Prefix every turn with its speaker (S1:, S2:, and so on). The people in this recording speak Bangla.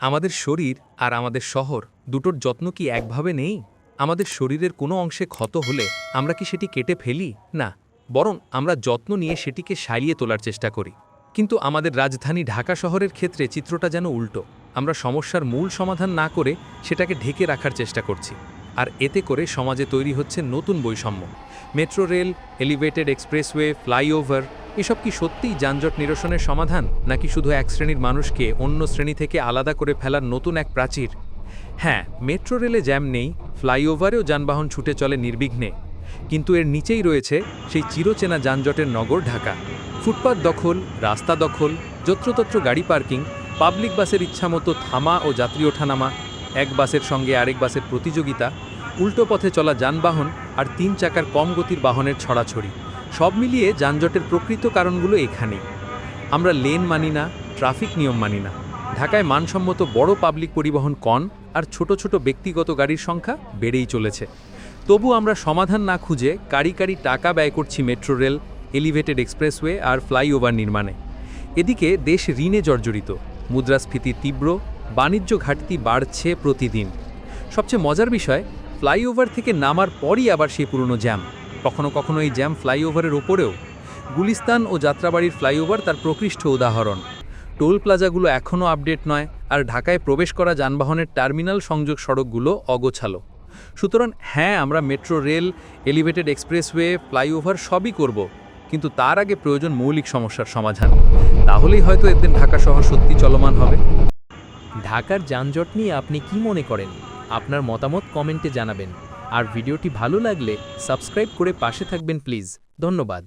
S1: আমাদের শরীর আর আমাদের শহর দুটোর যত্ন কি একভাবে নেই? আমাদের শরীরের কোনো অংশে ক্ষত হলে আমরা কি সেটি কেটে ফেলি? না, বরং আমরা যত্ন নিয়ে সেটিকে সারিয়ে তোলার চেষ্টা করি। কিন্তু আমাদের রাজধানী ঢাকা শহরের ক্ষেত্রে চিত্রটা যেন উল্টো। আমরা সমস্যার মূল সমাধান না করে সেটাকে ঢেকে রাখার চেষ্টা করছি। আর এতে করে সমাজে তৈরি হচ্ছে নতুন বৈষম্য। Metro rail, elevated expressway, flyover এসব কি সত্যিই যানজট নিরসনের সমাধান, নাকি শুধু এক শ্রেণির মানুষকে অন্য শ্রেণি থেকে আলাদা করে ফেলার নতুন এক প্রাচীর? হ্যাঁ মেট্রো রেলে জ্যাম নেই, ফ্লাইওভারেও যানবাহন ছুটে চলে নির্বিঘ্নে। কিন্তু এর নিচেই রয়েছে সেই চিরচেনা যানজটের নগর ঢাকা। ফুটপাত দখল, রাস্তা দখল, যত্রতত্র গাড়ি পার্কিং, পাবলিক বাসের ইচ্ছামতো থামা ও যাত্রী ওঠানামা, এক বাসের সঙ্গে আরেক বাসের প্রতিযোগিতা, উল্টো পথে চলা যানবাহন আর তিন চাকার কম গতির বাহনের ছড়াছড়ি। সব মিলিয়ে যানজটের প্রকৃত কারণগুলো এখানেই। আমরা লেন মানি না, ট্রাফিক নিয়ম মানি না। ঢাকায় মানসম্মত বড় পাবলিক পরিবহন কন আর ছোট ছোট ব্যক্তিগত গাড়ির সংখ্যা বেড়েই চলেছে। তবু আমরা সমাধান না খুঁজে কারি কারি টাকা ব্যয় করছি মেট্রো রেল, এলিভেটেড এক্সপ্রেসওয়ে আর ফ্লাইওভার নির্মাণে। এদিকে দেশ ঋণে জর্জরিত, মুদ্রাস্ফীতি তীব্র, বাণিজ্য ঘাটতি বাড়ছে প্রতিদিন। সবচেয়ে মজার বিষয়, ফ্লাইওভার থেকে নামার পরই আবার সেই পুরনো জ্যাম। কখনো কখনো এই জ্যাম ফ্লাইওভারের ওপরেও। গুলিস্তান ও যাত্রাবাড়ির ফ্লাইওভার তার প্রকৃষ্ট উদাহরণ। টোল প্লাজাগুলো এখনও আপডেট নয় আর ঢাকায় প্রবেশ করা যানবাহনের টার্মিনাল সংযোগ সড়কগুলো অগোছালো। সুতরাং হ্যাঁ আমরা metro, rail, elevated expressway, flyover সবই করব, কিন্তু তার আগে প্রয়োজন মৌলিক সমস্যার সমাধান। তাহলেই হয়তো একদিন ঢাকা শহর সত্যি চলমান হবে।
S2: ঢাকার যানজট নিয়ে আপনি কি মনে করেন? আপনার মতামত কমেন্টে জানাবেন। আর ভিডিওটি ভালো লাগলে সাবস্ক্রাইব করে পাশে থাকবেন প্লিজ। ধন্যবাদ।